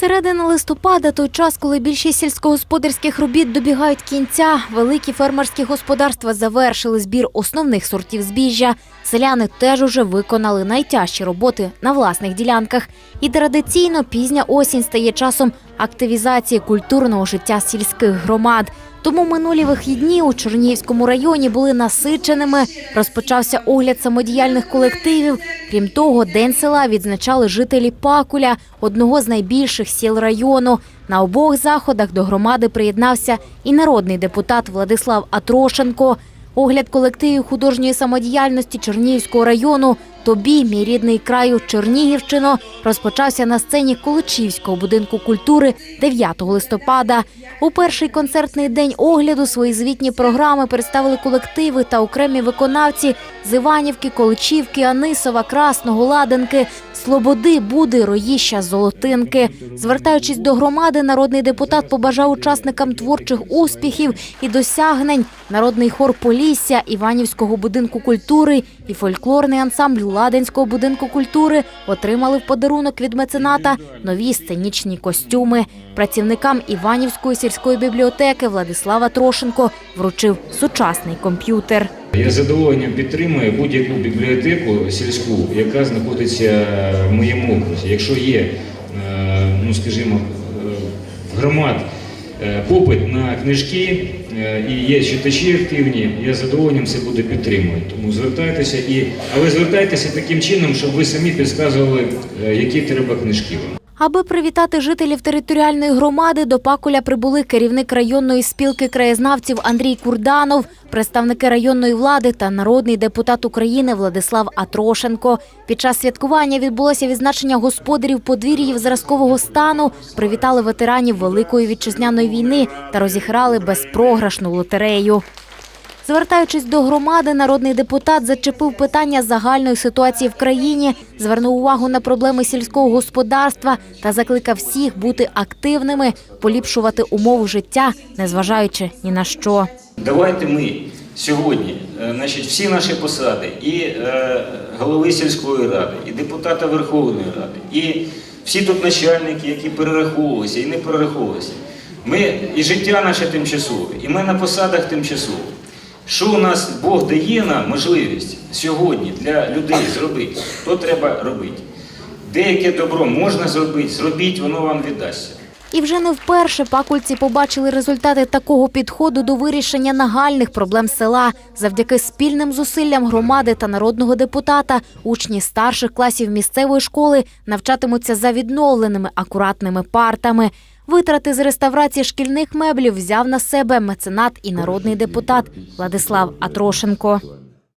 Середина листопада той час, коли більшість сільськогосподарських робіт добігають кінця, великі фермерські господарства завершили збір основних сортів збіжжя. Селяни теж уже виконали найтяжчі роботи на власних ділянках. І традиційно пізня осінь стає часом активізації культурного життя сільських громад. Тому минулі вихідні у Чернігівському районі були насиченими. Розпочався огляд самодіяльних колективів. Крім того, день села відзначали жителі Пакуля, одного з найбільших сіл району. На обох заходах до громади приєднався і народний депутат Владислав Атрошенко. Огляд колективів художньої самодіяльності Чернігівського району Тобі, мій рідний краю Чернігівщино, розпочався на сцені Количівського будинку культури 9 листопада. У перший концертний день огляду свої звітні програми представили колективи та окремі виконавці з Іванівки, Количівки, Анисова, Красного, Ладенки, Слободи, Буди, Роїща, Золотинки. Звертаючись до громади, народний депутат побажав учасникам творчих успіхів і досягнень. Народний хор Полісся, Іванівського будинку культури і фольклорний ансамбль Ладенського будинку культури отримали в подарунок від мецената нові сценічні костюми. Працівникам Іванівської сільської бібліотеки Владислава Трошенко вручив сучасний комп'ютер. Я задоволенням підтримую будь-яку бібліотеку сільську, яка знаходиться в моєму окрузі. Якщо є, е, ну скажімо, е, громад попит на книжки е, і є читачі активні, я з задоволенням це буду підтримувати. Тому звертайтеся і але звертайтеся таким чином, щоб ви самі підказували, е, які треба книжки вам. Аби привітати жителів територіальної громади, до Пакуля прибули керівник районної спілки краєзнавців Андрій Курданов, представники районної влади та народний депутат України Владислав Атрошенко. Під час святкування відбулося відзначення господарів подвір'їв зразкового стану, привітали ветеранів Великої вітчизняної війни та розіграли безпрограшну лотерею. Звертаючись до громади, народний депутат зачепив питання загальної ситуації в країні, звернув увагу на проблеми сільського господарства та закликав всіх бути активними, поліпшувати умови життя, незважаючи ні на що. Давайте ми сьогодні, е, значить, всі наші посади, і е, голови сільської ради, і депутата Верховної Ради, і всі тут начальники, які перераховувалися і не перераховувалися. Ми і життя наше тимчасове, і ми на посадах тимчасово. Що у нас Бог дає нам можливість сьогодні для людей зробити, то треба робити. Деяке добро можна зробити, зробіть, воно вам віддасться. І вже не вперше пакульці побачили результати такого підходу до вирішення нагальних проблем села. Завдяки спільним зусиллям громади та народного депутата учні старших класів місцевої школи навчатимуться за відновленими акуратними партами. Витрати з реставрації шкільних меблів взяв на себе меценат і народний депутат Владислав Атрошенко.